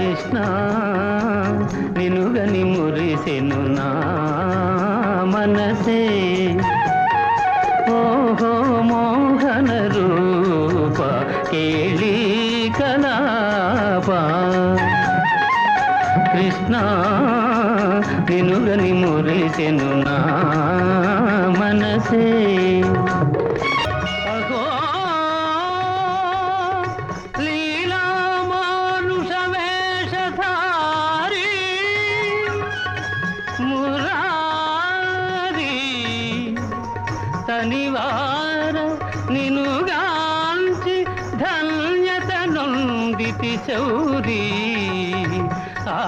కృష్ణ నినుగని మురిసెను నా మనసే. ఓహో మోహన రూప కేళీ కలాప. కృష్ణ నినుగని మురిసెను నా మనసే. తనివార నినుగాంచి ధన్యత నొందితి చౌరీ. ఆ